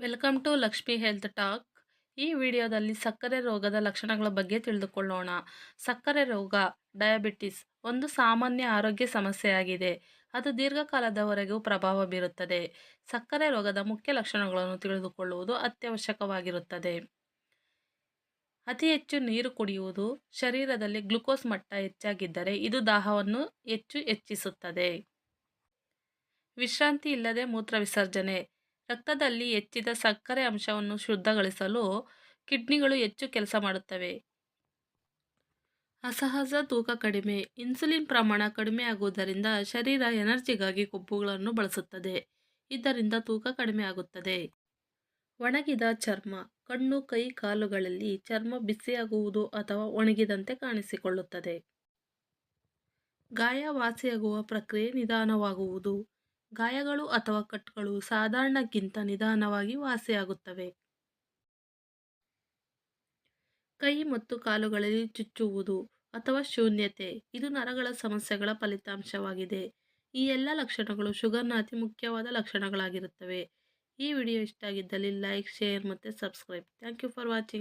Welcome to Lakshmi health talk ಈ ವಿಡಿಯೋದಲ್ಲಿ ಸಕ್ಕರೆ ರೋಗದ ಲಕ್ಷಣಗಳ ಬಗ್ಗೆ ತಿಳಿದುಕೊಳ್ಳೋಣ. ಸಕ್ಕರೆ ರೋಗ ಡಯಾಬಿಟಿಸ್ ಒಂದು ಸಾಮಾನ್ಯ ಆರೋಗ್ಯ ಸಮಸ್ಯೆಯಾಗಿದೆ. ಅದು ದೀರ್ಘಕಾಲದವರೆಗೂ ಪ್ರಭಾವ ಬೀರುತ್ತದೆ. ಸಕ್ಕರೆ ರೋಗದ ಮುಖ್ಯ ಲಕ್ಷಣಗಳನ್ನು ತಿಳಿದುಕೊಳ್ಳುವುದು ಅತ್ಯವಶ್ಯಕವಾಗಿರುತ್ತದೆ. ಅತಿ ಹೆಚ್ಚು ನೀರು ಕುಡಿಯುವುದು ಶರೀರದಲ್ಲಿ ಗ್ಲುಕೋಸ್ ಮಟ್ಟ ಹೆಚ್ಚಾಗಿದ್ದರೆ ಇದು ದಾಹವನ್ನು ಹೆಚ್ಚು ಹೆಚ್ಚಿಸುತ್ತದೆ. ವಿಶ್ರಾಂತಿ ಇಲ್ಲದೆ ಮೂತ್ರ ವಿಸರ್ಜನೆ ರಕ್ತದಲ್ಲಿ ಹೆಚ್ಚಿದ ಸಕ್ಕರೆ ಅಂಶವನ್ನು ಶುದ್ಧಗೊಳಿಸಲು ಕಿಡ್ನಿಗಳು ಹೆಚ್ಚು ಕೆಲಸ ಮಾಡುತ್ತವೆ. ಅಸಹಜ ತೂಕ ಕಡಿಮೆ, ಇನ್ಸುಲಿನ್ ಪ್ರಮಾಣ ಕಡಿಮೆ ಆಗುವುದರಿಂದ ಶರೀರ ಎನರ್ಜಿಗಾಗಿ ಕೊಬ್ಬುಗಳನ್ನು ಬಳಸುತ್ತದೆ, ಇದರಿಂದ ತೂಕ ಕಡಿಮೆ ಆಗುತ್ತದೆ. ಒಣಗಿದ ಚರ್ಮ, ಕಣ್ಣು, ಕೈ, ಕಾಲುಗಳಲ್ಲಿ ಚರ್ಮ ಬಿಸಿಯಾಗುವುದು ಅಥವಾ ಒಣಗಿದಂತೆ ಕಾಣಿಸಿಕೊಳ್ಳುತ್ತದೆ. ಗಾಯ ವಾಸಿಯಾಗುವ ಪ್ರಕ್ರಿಯೆ ನಿಧಾನವಾಗುವುದು. ಗಾಯಗಳು ಅಥವಾ ಕಟ್ಗಳು ಸಾಧಾರಣಕ್ಕಿಂತ ನಿಧಾನವಾಗಿ ವಾಸಿಯಾಗುತ್ತವೆ. ಕೈ ಮತ್ತು ಕಾಲುಗಳಲ್ಲಿ ಚುಚ್ಚುವುದು ಅಥವಾ ಶೂನ್ಯತೆ, ಇದು ನರಗಳ ಸಮಸ್ಯೆಗಳ ಫಲಿತಾಂಶವಾಗಿದೆ. ಈ ಎಲ್ಲ ಲಕ್ಷಣಗಳು ಶುಗರ್ನ ಅತಿ ಮುಖ್ಯವಾದ ಲಕ್ಷಣಗಳಾಗಿರುತ್ತವೆ. ಈ ವಿಡಿಯೋ ಇಷ್ಟ ಆಗಿದ್ದಲ್ಲಿ ಲೈಕ್, ಶೇರ್ ಮತ್ತು subscribe. Thank you for watching.